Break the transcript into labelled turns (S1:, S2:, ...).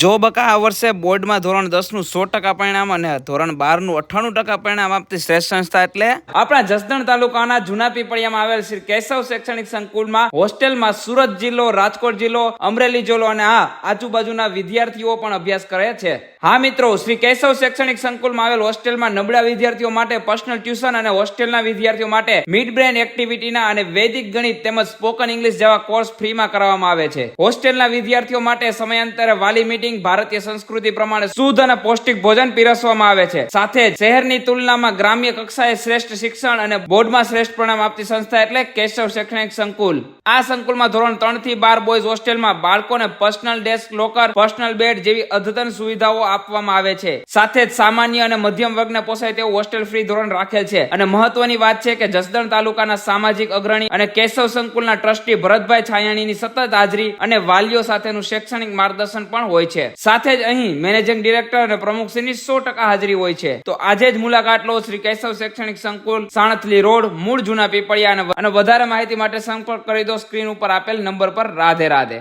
S1: જો બકા આ વર્ષે બોર્ડમાં ધોરણ દસનું સો ટકા પરિણામ અને ધોરણ બારનું અઠ્ઠાણું ટકા પરિણામ આપતી શ્રેષ્ઠ સંસ્થા એટલે આપણા જસદણ તાલુકાના જૂના પીપળિયામાં આવેલ શ્રી કેશવ શૈક્ષણિક સંકુલમાં હોસ્ટેલમાં સુરત જિલ્લો, રાજકોટ જિલ્લો, અમરેલી જિલ્લો અને આ આજુબાજુના વિદ્યાર્થીઓ પણ અભ્યાસ કરે છે. હા મિત્રો, શ્રી કેશવ શૈક્ષણિક સંકુલમાં આવેલ હોસ્ટેલમાં નબળા વિદ્યાર્થીઓ માટે પર્સનલ ટ્યુશન અને હોસ્ટેલના વિદ્યાર્થીઓ માટે મિડ બ્રેન એક્ટિવિટીના અને વૈદિક ગણિત તેમજ સ્પોકન ઇંગ્લિશ જેવા કોર્સ ફ્રીમાં કરવામાં આવે છે. હોસ્ટેલના વિદ્યાર્થીઓ માટે સમયાંતરે વાલી મીટિંગ ભારતીય સંસ્કૃતિ પ્રમાણે શુદ્ધ અને પૌષ્ટિક ભોજન પીરસવામાં આવે છે. સાથે શહેરની તુલનામાં ગ્રામ્ય કક્ષાએ શ્રેષ્ઠ શિક્ષણ અને બોર્ડમાં શ્રેષ્ઠ પરિણામ આપતી સંસ્થા એટલે કેશવ શૈક્ષણિક સંકુલ. આ સંકુલમાં ધોરણ ત્રણથી બાર બોયઝ હોસ્ટેલમાં બાળકોને personal desk locker personal bed જેવી અદ્યતન સુવિધાઓ આપવામાં આવે છે. સાથે જ સામાન્ય અને મધ્યમ વર્ગને પોસાય તેવું હોસ્ટેલ ફ્રી ધોરણ રાખેલ છે. અને મહત્વની વાત છે કે જસદણ તાલુકાના સામાજિક અગ્રણી અને કેશવ સંકુલના ટ્રસ્ટી ભરતભાઈ છાયાણીની સતત હાજરી અને વાલીઓ સાથેનું શૈક્ષણિક માર્ગદર્શન પણ હોય છે. સાથે જ અહીં મેનેજિંગ ડિરેક્ટર અને પ્રમુખશ્રીની સો ટકા હાજરી હોય છે. તો આજે જ મુલાકાત લો શ્રી કેશવ શૈક્ષણિક સંકુલ, સાણથલી રોડ, મૂળ જૂના પીપળિયા અને વધારે માહિતી માટે સંપર્ક કરી દો સ્ક્રીન ઉપર આપેલ નંબર પર રાધે રાધે.